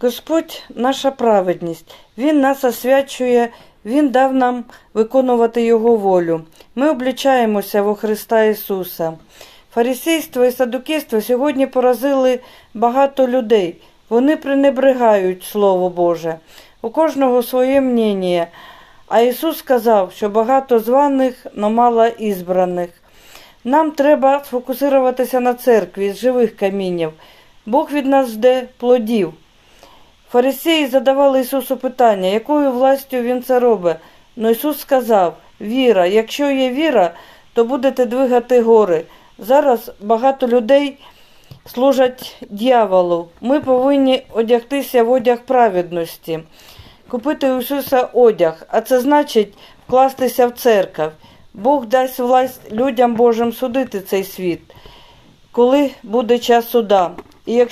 Господь наша праведність, Він нас освячує, Він дав нам виконувати Його волю. Ми облічаємося во Христа Ісуса. Фарисейство і садукейство сьогодні поразили багато людей. Вони пренебрегають Слово Боже. У кожного своє мнення. А Ісус сказав, що багато званих, но мало ізбраних. Нам треба сфокусуватися на церкві з живих камінів. Бог від нас жде плодів. Фарисеї задавали Ісусу питання, якою властю Він це робить. Но Ісус сказав: Віра, якщо є віра, то будете двигати гори. Зараз багато людей служать дьяволу. Ми повинні одягтися в одяг праведності, купити у Ісуса одяг, а це значить вкластися в церкву. Бог дасть власть людям Божим судити цей світ, коли буде час суда. І якщо